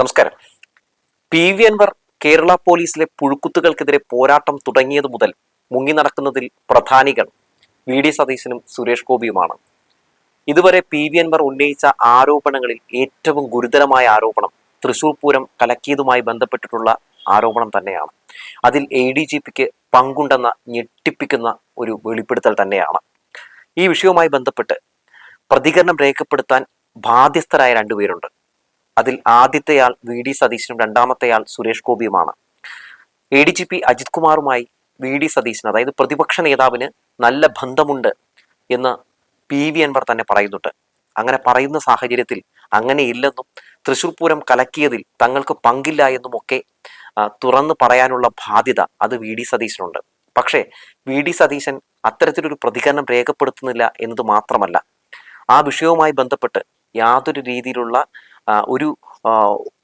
നമസ്കാരം. P V Anwar Kerala പോലീസിലെ പുഴുക്കുത്തുകൾക്കെതിരെ പോരാട്ടം തുടങ്ങിയത് മുതൽ മുങ്ങി നടക്കുന്നതിൽ പ്രധാനികൾ വി ഡി സതീശനും സുരേഷ് ഗോപിയുമാണ്. ഇതുവരെ പി വി അൻവർ ഉന്നയിച്ച ആരോപണങ്ങളിൽ ഏറ്റവും ഗുരുതരമായ ആരോപണം തൃശൂർ പൂരം കലക്കിയതുമായി ബന്ധപ്പെട്ടിട്ടുള്ള ആരോപണം തന്നെയാണ്. അതിൽ എ ഡി ജി പിക്ക് പങ്കുണ്ടെന്ന ഞെട്ടിപ്പിക്കുന്ന ഒരു വെളിപ്പെടുത്തൽ തന്നെയാണ്. ഈ വിഷയവുമായി ബന്ധപ്പെട്ട് പ്രതികരണം രേഖപ്പെടുത്താൻ ബാധ്യസ്ഥരായ രണ്ടുപേരുണ്ട്. അതിൽ ആദ്യത്തെയാൾ വി ഡി സതീശനും രണ്ടാമത്തെയാൾ Suresh ഗോപിയുമാണ്. A D G P Ajith കുമാറുമായി V D Satheesan അതായത് പ്രതിപക്ഷ നേതാവിന് നല്ല ബന്ധമുണ്ട് എന്ന് പി വി അൻവർ തന്നെ പറയുന്നുണ്ട്. അങ്ങനെ പറയുന്ന സാഹചര്യത്തിൽ അങ്ങനെ ഇല്ലെന്നും തൃശൂർ പൂരം കലക്കിയതിൽ തങ്ങൾക്ക് പങ്കില്ല എന്നുമൊക്കെ ഒക്കെ തുറന്നു പറയാനുള്ള ബാധ്യത അത് വി ഡി സതീശനുണ്ട്. പക്ഷേ വി ഡി സതീശൻ അത്തരത്തിലൊരു പ്രതികരണം രേഖപ്പെടുത്തുന്നില്ല എന്നത് മാത്രമല്ല ആ വിഷയവുമായി ബന്ധപ്പെട്ട് യാതൊരു രീതിയിലുള്ള ഒരു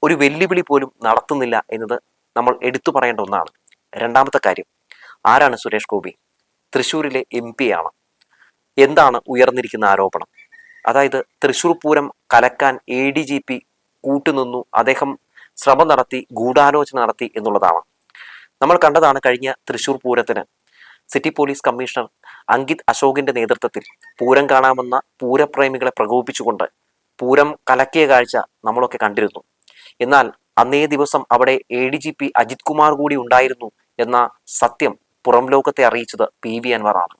ഒരു വെല്ലുവിളി പോലും നടത്തുന്നില്ല എന്നത് നമ്മൾ എടുത്തു പറയേണ്ട ഒന്നാണ്. രണ്ടാമത്തെ കാര്യം ആരാണ് സുരേഷ് ഗോപി? തൃശ്ശൂരിലെ എം പി ആണ്. എന്താണ് ഉയർന്നിരിക്കുന്ന ആരോപണം? അതായത് തൃശ്ശൂർ പൂരം കലക്കാൻ എ ഡി ജി പി കൂട്ടുനിന്നു അദ്ദേഹം ശ്രമം നടത്തി ഗൂഢാലോചന നടത്തി എന്നുള്ളതാണ്. നമ്മൾ കണ്ടതാണ് കഴിഞ്ഞ തൃശ്ശൂർ പൂരത്തിന് സിറ്റി പോലീസ് കമ്മീഷണർ അങ്കിത് അശോകിന്റെ നേതൃത്വത്തിൽ പൂരം കാണാമെന്ന പൂരപ്രേമികളെ പ്രകോപിപ്പിച്ചുകൊണ്ട് പൂരം കലക്കിയ കാഴ്ച നമ്മളൊക്കെ കണ്ടിരുന്നു. എന്നാൽ അന്നേ ദിവസം അവിടെ A D G P Ajith Kumar കൂടി ഉണ്ടായിരുന്നു എന്ന സത്യം പുറം ലോകത്തെ അറിയിച്ചത് പി വി അൻവറാണ്.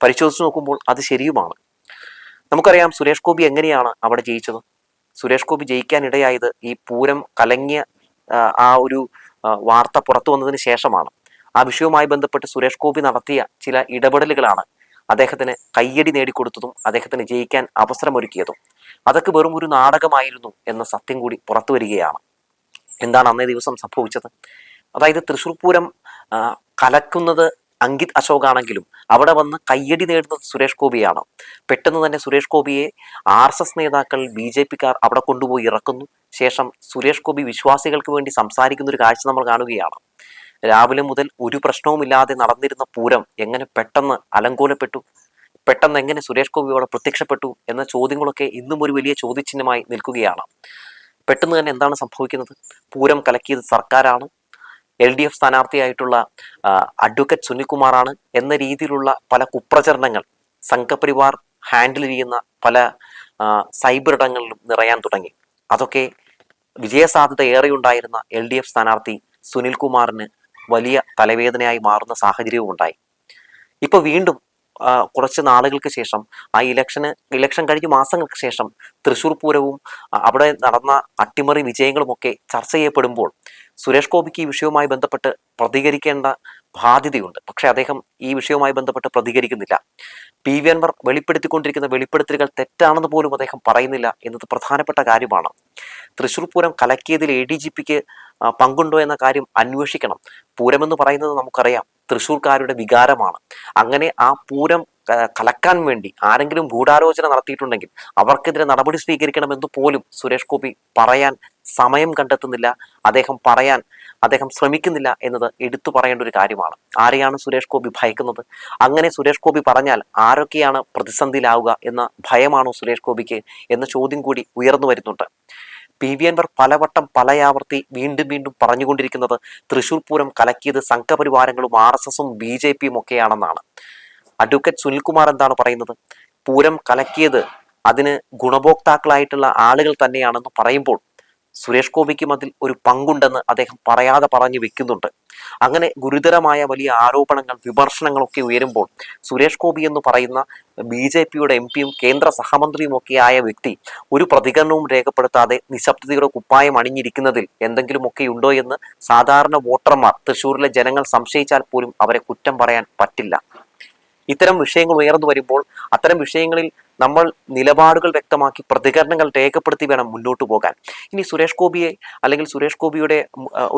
പരിശോധിച്ച് നോക്കുമ്പോൾ അത് ശരിയുമാണ്. നമുക്കറിയാം സുരേഷ് ഗോപി എങ്ങനെയാണ് അവിടെ ജയിച്ചത്? സുരേഷ് ഗോപി ജയിക്കാനിടയായത് ഈ പൂരം കലങ്ങിയ ആ, ഒരു വാർത്ത പുറത്തു വന്നതിന് ശേഷമാണ്. ആ വിഷയവുമായി ബന്ധപ്പെട്ട് സുരേഷ് ഗോപി നടത്തിയ ചില ഇടപെടലുകളാണ് അദ്ദേഹത്തിന് കയ്യടി നേടിക്കൊടുത്തതും അദ്ദേഹത്തിന് ജയിക്കാൻ അവസരമൊരുക്കിയതും. അതൊക്കെ വെറും ഒരു നാടകമായിരുന്നു എന്ന സത്യം കൂടി പുറത്തു വരികയാണ്. എന്താണ് അന്നേ ദിവസം സംഭവിച്ചത്? അതായത് തൃശൂർ പൂരം കലക്കുന്നത് അങ്കിത് അശോക് ആണെങ്കിലും അവിടെ വന്ന് കയ്യടി നേടുന്നത് സുരേഷ് ഗോപിയാണ്. പെട്ടെന്ന് തന്നെ സുരേഷ് ഗോപിയെ ആർ എസ് എസ് നേതാക്കൾ ബി ജെ പിക്കാർ അവിടെ കൊണ്ടുപോയി ഇറക്കുന്നു. ശേഷം സുരേഷ് ഗോപി വിശ്വാസികൾക്ക് വേണ്ടി സംസാരിക്കുന്ന ഒരു കാഴ്ച നമ്മൾ കാണുകയാണ്. രാവിലെ മുതൽ ഒരു പ്രശ്നവുമില്ലാതെ നടന്നിരുന്ന പൂരം എങ്ങനെ പെട്ടെന്ന് അലങ്കോലപ്പെട്ടു? പെട്ടെന്ന് എങ്ങനെ സുരേഷ് ഗോപി അവിടെ പ്രത്യക്ഷപ്പെട്ടു എന്ന ചോദ്യങ്ങളൊക്കെ ഇന്നും ഒരു വലിയ ചോദ്യചിഹ്നമായി നിൽക്കുകയാണ്. പെട്ടെന്ന് തന്നെ എന്താണ് സംഭവിക്കുന്നത്? പൂരം കലക്കിയത് സർക്കാരാണ്. എൽ ഡി എഫ് സ്ഥാനാർത്ഥിയായിട്ടുള്ള അഡ്വക്കേറ്റ് സുനിൽകുമാറാണ് എന്ന രീതിയിലുള്ള പല കുപ്രചരണങ്ങൾ സംഘപരിവാർ ഹാൻഡിൽ ചെയ്യുന്ന പല സൈബർ ഇടങ്ങളിലും നിറയാൻ തുടങ്ങി. അതൊക്കെ വിജയസാധ്യത ഏറെയുണ്ടായിരുന്ന എൽ ഡി എഫ് സ്ഥാനാർത്ഥി സുനിൽകുമാറിന് വലിയ തലവേദനയായി മാറുന്ന സാഹചര്യവും ഉണ്ടായി ഇപ്പൊ വീണ്ടും കുറച്ച് നാളുകൾക്ക് ശേഷം ആ ഇലക്ഷന് ഇലക്ഷൻ കഴിഞ്ഞ് മാസങ്ങൾക്ക് ശേഷം തൃശൂർ പൂരവും അവിടെ നടന്ന അട്ടിമറി വിജയങ്ങളുമൊക്കെ ചർച്ച ചെയ്യപ്പെടുമ്പോൾ സുരേഷ് ഗോപിക്ക് ഈ വിഷയവുമായി ബന്ധപ്പെട്ട് പ്രതികരിക്കേണ്ട ബാധ്യതയുണ്ട്. പക്ഷെ അദ്ദേഹം ഈ വിഷയവുമായി ബന്ധപ്പെട്ട് പ്രതികരിക്കുന്നില്ല. പി വി അൻവർ വെളിപ്പെടുത്തിക്കൊണ്ടിരിക്കുന്ന വെളിപ്പെടുത്തലുകൾ തെറ്റാണെന്ന് പോലും അദ്ദേഹം പറയുന്നില്ല എന്നത് പ്രധാനപ്പെട്ട കാര്യമാണ്. തൃശൂർ പൂരം കലക്കിയതിൽ എ ഡി ജി പിക്ക് പങ്കുണ്ടോ എന്ന കാര്യം അന്വേഷിക്കണം. പൂരമെന്ന് പറയുന്നത് നമുക്കറിയാം. തൃശൂർക്കാരുടെ വികാരമാണ്. അങ്ങനെ ആ പൂരം കലക്കാൻ വേണ്ടി ആരെങ്കിലും ഗൂഢാലോചന നടത്തിയിട്ടുണ്ടെങ്കിൽ അവർക്കെതിരെ നടപടി സ്വീകരിക്കണമെന്ന് പോലും സുരേഷ് ഗോപി പറയാൻ സമയം കണ്ടെത്തുന്നില്ല. അദ്ദേഹം പറയാൻ അദ്ദേഹം ശ്രമിക്കുന്നില്ല എന്നത് എടുത്തു പറയേണ്ട ഒരു കാര്യമാണ്. ആരെയാണ് സുരേഷ് ഗോപി ഭയക്കുന്നത്? അങ്ങനെ സുരേഷ് ഗോപി പറഞ്ഞാൽ ആരൊക്കെയാണ് പ്രതിസന്ധിയിലാവുക എന്ന ഭയമാണോ സുരേഷ് ഗോപിക്ക് എന്ന ചോദ്യം കൂടി ഉയർന്നു വരുന്നുണ്ട്. പി വി അൻവർ പലവട്ടം പലയാവർത്തി വീണ്ടും വീണ്ടും പറഞ്ഞുകൊണ്ടിരിക്കുന്നത് തൃശൂർ പൂരം കലക്കിയത് സംഘപരിവാരങ്ങളും ആർ എസ് എസും ബി ജെ പിയും ഒക്കെയാണെന്നാണ്. അഡ്വക്കേറ്റ് സുനിൽകുമാർ എന്താണ് പറയുന്നത്? പൂരം കലക്കിയത് അതിന് ഗുണഭോക്താക്കളായിട്ടുള്ള ആളുകൾ തന്നെയാണെന്ന് പറയുമ്പോൾ സുരേഷ് ഗോപിക്കും അതിൽ ഒരു പങ്കുണ്ടെന്ന് അദ്ദേഹം പറയാതെ പറഞ്ഞു വെക്കുന്നുണ്ട്. അങ്ങനെ ഗുരുതരമായ വലിയ ആരോപണങ്ങൾ വിമർശനങ്ങളൊക്കെ ഉയരുമ്പോൾ സുരേഷ് ഗോപി എന്ന് പറയുന്ന ബി ജെ പിയുടെ എം പിയും കേന്ദ്ര സഹമന്ത്രിയും ഒക്കെ ആയ വ്യക്തി ഒരു പ്രതികരണവും രേഖപ്പെടുത്താതെ നിശബ്ദതയുടെ കുപ്പായം അണിഞ്ഞിരിക്കുന്നതിൽ എന്തെങ്കിലുമൊക്കെ ഉണ്ടോ എന്ന് സാധാരണ വോട്ടർമാർ തൃശ്ശൂരിലെ ജനങ്ങൾ സംശയിച്ചാൽ പോലും അവരെ കുറ്റം പറയാൻ പറ്റില്ല. ഇത്തരം വിഷയങ്ങൾ ഉയർന്നു വരുമ്പോൾ അത്തരം വിഷയങ്ങളിൽ നമ്മൾ നിലപാടുകൾ വ്യക്തമാക്കി പ്രതികരണങ്ങൾ രേഖപ്പെടുത്തി വേണം മുന്നോട്ട് പോകാൻ. ഇനി സുരേഷ് ഗോപിയെ അല്ലെങ്കിൽ സുരേഷ് ഗോപിയുടെ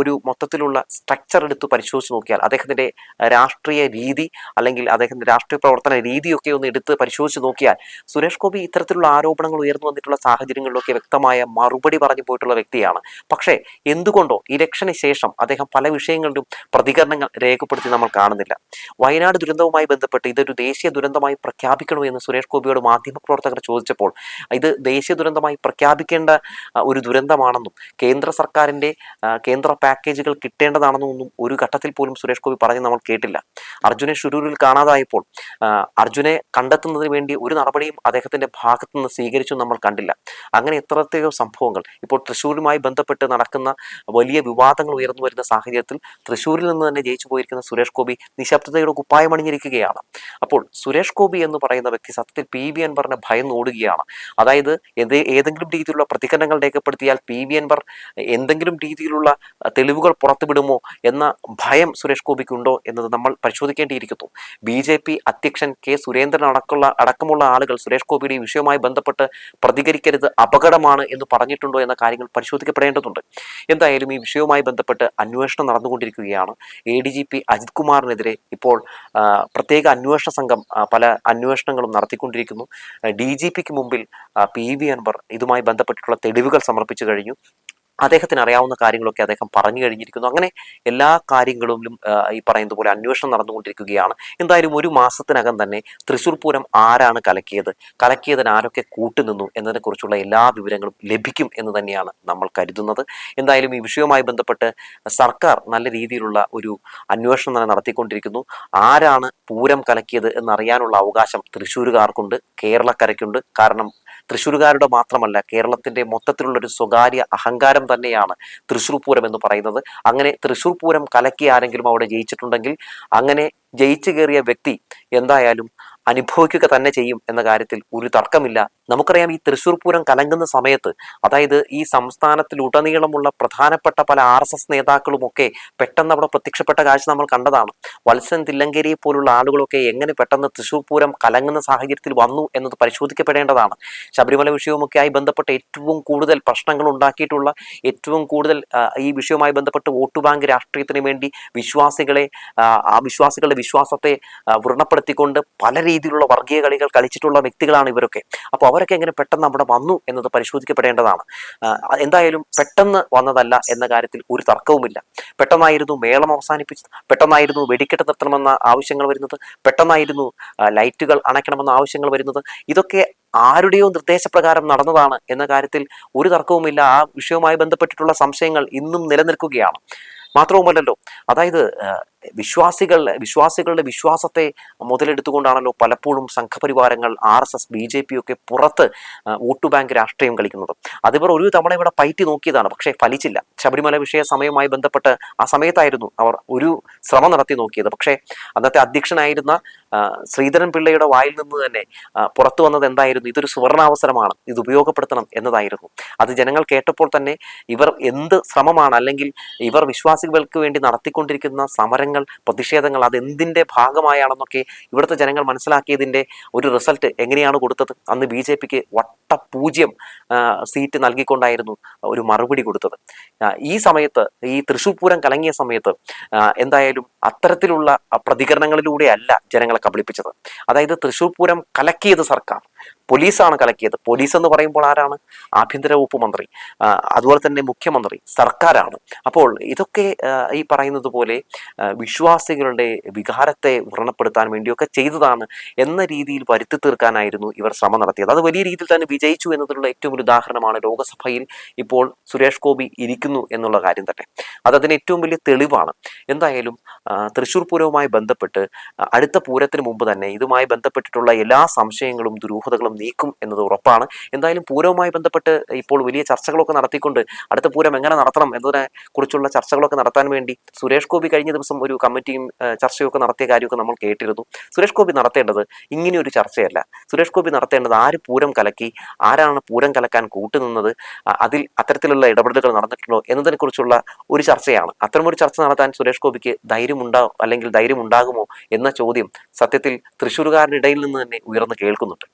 ഒരു മൊത്തത്തിലുള്ള സ്ട്രക്ചർ എടുത്ത് പരിശോധിച്ച് നോക്കിയാൽ അദ്ദേഹത്തിന്റെ രാഷ്ട്രീയ രീതി അല്ലെങ്കിൽ അദ്ദേഹത്തിന്റെ രാഷ്ട്രീയ പ്രവർത്തന രീതിയൊക്കെ ഒന്ന് എടുത്ത് പരിശോധിച്ച് നോക്കിയാൽ സുരേഷ് ഗോപി ഇത്തരത്തിലുള്ള ആരോപണങ്ങൾ ഉയർന്നു വന്നിട്ടുള്ള സാഹചര്യങ്ങളിലൊക്കെ വ്യക്തമായ മറുപടി പറഞ്ഞു പോയിട്ടുള്ള വ്യക്തിയാണ്. പക്ഷേ എന്തുകൊണ്ടോ ഇലക്ഷന് ശേഷം അദ്ദേഹം പല വിഷയങ്ങളിലും പ്രതികരണങ്ങൾ രേഖപ്പെടുത്തി നമ്മൾ കാണുന്നില്ല. വയനാട് ദുരന്തവുമായി ബന്ധപ്പെട്ട് ഇതൊരു ദേശീയ ദുരന്തമായി പ്രഖ്യാപിക്കണമെന്ന് സുരേഷ് ഗോപിയോട് മാധ്യമ മാധ്യമപ്രവർത്തകർ ചോദിച്ചപ്പോൾ ഇത് ദേശീയ ദുരന്തമായി പ്രഖ്യാപിക്കേണ്ട ഒരു ദുരന്തമാണെന്നും കേന്ദ്ര സർക്കാരിന്റെ കേന്ദ്ര പാക്കേജുകൾ കിട്ടേണ്ടതാണെന്നും ഒന്നും ഒരു ഘട്ടത്തിൽ പോലും സുരേഷ് ഗോപി പറഞ്ഞ് നമ്മൾ കേട്ടില്ല. അർജുനെ ഷുരൂരിൽ കാണാതായപ്പോൾ അർജുനെ കണ്ടെത്തുന്നതിന് വേണ്ടി ഒരു നടപടിയും അദ്ദേഹത്തിന്റെ ഭാഗത്തു നിന്ന് സ്വീകരിച്ചു നമ്മൾ കണ്ടില്ല. അങ്ങനെ എത്രത്തെയോ സംഭവങ്ങൾ. ഇപ്പോൾ തൃശ്ശൂരുമായി ബന്ധപ്പെട്ട് നടക്കുന്ന വലിയ വിവാദങ്ങൾ ഉയർന്നു വരുന്ന സാഹചര്യത്തിൽ തൃശ്ശൂരിൽ നിന്ന് തന്നെ ജയിച്ചു പോയിരിക്കുന്ന സുരേഷ് ഗോപി നിശബ്ദതയുടെ കുപ്പായമണിഞ്ഞിരിക്കുകയാണ് അപ്പോൾ സുരേഷ് ഗോപി എന്ന് പറയുന്ന വ്യക്തി സത്യത്തിൽ പി വി അൻവറിനെ ഭയന്ന് ഓടുകയാണ് അതായത് എന്ത് ഏതെങ്കിലും രീതിയിലുള്ള പ്രതികരണങ്ങൾ രേഖപ്പെടുത്തിയാൽ പി വി അൻവർ എന്തെങ്കിലും രീതിയിലുള്ള തെളിവുകൾ പുറത്തുവിടുമോ എന്ന ഭയം സുരേഷ് ഗോപിക്കുണ്ടോ എന്നത് നമ്മൾ പരിശോധിക്കേണ്ടിയിരിക്കുന്നു. ബി ജെ പി അധ്യക്ഷൻ കെ സുരേന്ദ്രൻ അടക്കമുള്ള അടക്കമുള്ള ആളുകൾ സുരേഷ് ഗോപിയുടെ ഈ വിഷയവുമായി ബന്ധപ്പെട്ട് പ്രതികരിക്കരുത് അപകടമാണ് എന്ന് പറഞ്ഞിട്ടുണ്ടോ എന്ന കാര്യങ്ങൾ പരിശോധിക്കപ്പെടേണ്ടതുണ്ട്. എന്തായാലും ഈ വിഷയവുമായി ബന്ധപ്പെട്ട് അന്വേഷണം നടന്നുകൊണ്ടിരിക്കുകയാണ്. A D G P Ajith കുമാറിനെതിരെ ഇപ്പോൾ പ്രത്യേക അന്വേഷണ സംഘം പല അന്വേഷണങ്ങളും നടത്തിക്കൊണ്ടിരിക്കുന്നു. ഡി ജി പിക്ക് മുമ്പിൽ പി വി അൻവർ ഇതുമായി ബന്ധപ്പെട്ടിട്ടുള്ള തെളിവുകൾ സമർപ്പിച്ചു കഴിഞ്ഞു. അദ്ദേഹത്തിന് അറിയാവുന്ന കാര്യങ്ങളൊക്കെ അദ്ദേഹം പറഞ്ഞു കഴിഞ്ഞിരിക്കുന്നു. അങ്ങനെ എല്ലാ കാര്യങ്ങളിലും ഈ പറയുന്നത് പോലെ അന്വേഷണം നടന്നുകൊണ്ടിരിക്കുകയാണ്. എന്തായാലും ഒരു മാസത്തിനകം തന്നെ തൃശൂർ പൂരം ആരാണ് കലക്കിയത് കലക്കിയതിന് ആരൊക്കെ കൂട്ടുനിന്നു എന്നതിനെക്കുറിച്ചുള്ള എല്ലാ വിവരങ്ങളും ലഭിക്കും എന്ന് തന്നെയാണ് നമ്മൾ കരുതുന്നത്. എന്തായാലും ഈ വിഷയവുമായി ബന്ധപ്പെട്ട് സർക്കാർ നല്ല രീതിയിലുള്ള ഒരു അന്വേഷണം തന്നെ നടത്തിക്കൊണ്ടിരിക്കുന്നു. ആരാണ് പൂരം കലക്കിയത് എന്നറിയാനുള്ള അവകാശം തൃശ്ശൂരുകാർക്കുണ്ട് കേരളക്കരയ്ക്കുണ്ട്. കാരണം തൃശ്ശൂരുകാരുടെ മാത്രമല്ല കേരളത്തിന്റെ മൊത്തത്തിലുള്ളൊരു സ്വകാര്യ അഹങ്കാരം തന്നെയാണ് തൃശ്ശൂർ പൂരം എന്ന് പറയുന്നത്. അങ്ങനെ തൃശ്ശൂർ പൂരം കലക്കി ആരെങ്കിലും അവിടെ ജയിച്ചിട്ടുണ്ടെങ്കിൽ അങ്ങനെ ജയിച്ചു കയറിയ വ്യക്തി എന്തായാലും അനുഭവിക്കുക തന്നെ ചെയ്യും എന്ന കാര്യത്തിൽ ഒരു തർക്കമില്ല. നമുക്കറിയാം ഈ തൃശ്ശൂർ പൂരം കലങ്ങുന്ന സമയത്ത് അതായത് ഈ സംസ്ഥാനത്തിലുടനീളമുള്ള പ്രധാനപ്പെട്ട പല ആർ എസ് എസ് നേതാക്കളുമൊക്കെ പെട്ടെന്ന് അവിടെ പ്രത്യക്ഷപ്പെട്ട കാഴ്ച നമ്മൾ കണ്ടതാണ്. വത്സൻ തില്ലങ്കേരിയെ പോലുള്ള ആളുകളൊക്കെ എങ്ങനെ പെട്ടെന്ന് തൃശ്ശൂർ പൂരം കലങ്ങുന്ന സാഹചര്യത്തിൽ വന്നു എന്നത് പരിശോധിക്കപ്പെടേണ്ടതാണ്. ശബരിമല വിഷയവുമൊക്കെ ആയി ബന്ധപ്പെട്ട് ഏറ്റവും കൂടുതൽ പ്രശ്നങ്ങൾ ഉണ്ടാക്കിയിട്ടുള്ള ഏറ്റവും കൂടുതൽ ഈ വിഷയവുമായി ബന്ധപ്പെട്ട് വോട്ട് ബാങ്ക് രാഷ്ട്രീയത്തിന് വേണ്ടി വിശ്വാസികളെ ആ, വിശ്വാസികളുടെ വിശ്വാസത്തെ വ്രണപ്പെടുത്തിക്കൊണ്ട് പല രീതിയിലുള്ള വർഗീയ കളികൾ കളിച്ചിട്ടുള്ള വ്യക്തികളാണ് ഇവരൊക്കെ. അപ്പോൾ അവരൊക്കെ എങ്ങനെ പെട്ടെന്ന് അവിടെ വന്നു എന്നത് പരിശോധിക്കപ്പെടേണ്ടതാണ്. എന്തായാലും പെട്ടെന്ന് വന്നതല്ല എന്ന കാര്യത്തിൽ ഒരു തർക്കവുമില്ല. പെട്ടെന്നായിരുന്നു മേളം അവസാനിപ്പിച്ചത്. പെട്ടെന്നായിരുന്നു വെടിക്കെട്ട് നിർത്തണമെന്ന ആവശ്യങ്ങൾ വരുന്നത്. പെട്ടെന്നായിരുന്നു ലൈറ്റുകൾ അണയ്ക്കണമെന്ന ആവശ്യങ്ങൾ വരുന്നത്. ഇതൊക്കെ ആരുടെയോ നിർദ്ദേശപ്രകാരം നടന്നതാണ് എന്ന കാര്യത്തിൽ ഒരു തർക്കവുമില്ല. ആ വിഷയവുമായി ബന്ധപ്പെട്ടിട്ടുള്ള സംശയങ്ങൾ ഇന്നും നിലനിൽക്കുകയാണ്. മാത്രവുമല്ലല്ലോ അതായത് വിശ്വാസികൾ വിശ്വാസികളുടെ വിശ്വാസത്തെ മുതലെടുത്തുകൊണ്ടാണല്ലോ പലപ്പോഴും സംഘപരിവാരങ്ങൾ R S S B J P ഒക്കെ പുറത്ത് വോട്ട് ബാങ്ക് രാഷ്ട്രീയം കളിക്കുന്നത്. അതിവർ ഒരു തവണ ഇവിടെ പയറ്റി നോക്കിയതാണ് പക്ഷേ ഫലിച്ചില്ല. ശബരിമല വിഷയ സമയവുമായി ബന്ധപ്പെട്ട് ആ സമയത്തായിരുന്നു അവർ ഒരു ശ്രമം നടത്തി നോക്കിയത്. പക്ഷേ അന്നത്തെ അധ്യക്ഷനായിരുന്ന ശ്രീധരൻ പിള്ളയുടെ വായിൽ നിന്ന് തന്നെ പുറത്തു വന്നത് എന്തായിരുന്നു? ഇതൊരു സുവർണാവസരമാണ്. ഇത് ഉപയോഗപ്പെടുത്തണം എന്നതായിരുന്നു. അത് ജനങ്ങൾ കേട്ടപ്പോൾ തന്നെ ഇവർ എന്ത് ശ്രമമാണ്? അല്ലെങ്കിൽ ഇവർ വിശ്വാസികൾക്ക് വേണ്ടി നടത്തിക്കൊണ്ടിരിക്കുന്ന സമരങ്ങൾ പ്രതിഷേധങ്ങൾ അത് എന്തിന്റെ ഭാഗമായാണെന്നൊക്കെ ഇവിടുത്തെ ജനങ്ങൾ മനസ്സിലാക്കിയതിന്റെ ഒരു റിസൾട്ട് എങ്ങനെയാണ് കൊടുത്തത്? അന്ന് ബി ജെ പിക്ക് വട്ടപൂജ്യം സീറ്റ് നൽകിക്കൊണ്ടായിരുന്നു ഒരു മറുപടി കൊടുത്തത്. ഈ സമയത്ത് ഈ തൃശ്ശൂർ പൂരം കലങ്ങിയ സമയത്ത് എന്തായാലും അത്തരത്തിലുള്ള പ്രതികരണങ്ങളിലൂടെയല്ല ജനങ്ങളെ കബളിപ്പിച്ചത്. അതായത് തൃശ്ശൂർ പൂരം കലക്കിയത് സർക്കാർ. പോലീസാണ് കലക്കിയത്. പോലീസ് എന്ന് പറയുമ്പോൾ ആരാണ്? ആഭ്യന്തര വകുപ്പ് മന്ത്രി അതുപോലെ തന്നെ മുഖ്യമന്ത്രി സർക്കാരാണ്. അപ്പോൾ ഇതൊക്കെ ഈ പറയുന്നത് പോലെ വിശ്വാസികളുടെ വികാരത്തെ വ്രണപ്പെടുത്താൻ വേണ്ടിയൊക്കെ ചെയ്തതാണ് എന്ന രീതിയിൽ വരുത്തി തീർക്കാനായിരുന്നു ഇവർ ശ്രമം നടത്തിയത്. അത് വലിയ രീതിയിൽ തന്നെ വിജയിച്ചു എന്നതിനുള്ള ഏറ്റവും വലിയ ഉദാഹരണമാണ് ലോകസഭയിൽ ഇപ്പോൾ സുരേഷ് ഗോപി ഇരിക്കുന്നു എന്നുള്ള കാര്യം തന്നെ. അത് അതിന് ഏറ്റവും വലിയ തെളിവാണ്. എന്തായാലും തൃശൂർ പൂരവുമായി ബന്ധപ്പെട്ട് അടുത്ത പൂരത്തിന് മുമ്പ് തന്നെ ഇതുമായി ബന്ധപ്പെട്ടിട്ടുള്ള എല്ലാ സംശയങ്ങളും ദുരൂഹതകളും നീക്കും എന്നത് ഉറപ്പാണ്. എന്തായാലും പൂരവുമായി ബന്ധപ്പെട്ട് ഇപ്പോൾ വലിയ ചർച്ചകളൊക്കെ നടത്തിക്കൊണ്ട് അടുത്ത പൂരം എങ്ങനെ നടത്തണം എന്നതിനെ കുറിച്ചുള്ള ചർച്ചകളൊക്കെ നടത്താൻ വേണ്ടി സുരേഷ് ഗോപി കഴിഞ്ഞ ദിവസം ഒരു കമ്മിറ്റിയും ചർച്ചയൊക്കെ നടത്തിയ കാര്യമൊക്കെ നമ്മൾ കേട്ടിരുന്നു. സുരേഷ് ഗോപി നടത്തേണ്ടത് ഇങ്ങനെ ഒരു ചർച്ചയല്ല. സുരേഷ് ഗോപി നടത്തേണ്ടത് ആര് പൂരം കലക്കി ആരാണ് പൂരം കലക്കാൻ കൂട്ടുനിന്നത് അതിൽ അത്തരത്തിലുള്ള ഇടപെടലുകൾ നടന്നിട്ടുണ്ടോ എന്നതിനെക്കുറിച്ചുള്ള ഒരു ചർച്ചയാണ്. അത്തരമൊരു ചർച്ച നടത്താൻ സുരേഷ് ഗോപിക്ക് ധൈര്യമുണ്ടാകും അല്ലെങ്കിൽ ധൈര്യമുണ്ടാകുമോ എന്ന ചോദ്യം സത്യത്തിൽ തൃശ്ശൂരുകാരുടെ ഇടയിൽ നിന്ന് തന്നെ ഉയർന്നു കേൾക്കുന്നുണ്ട്.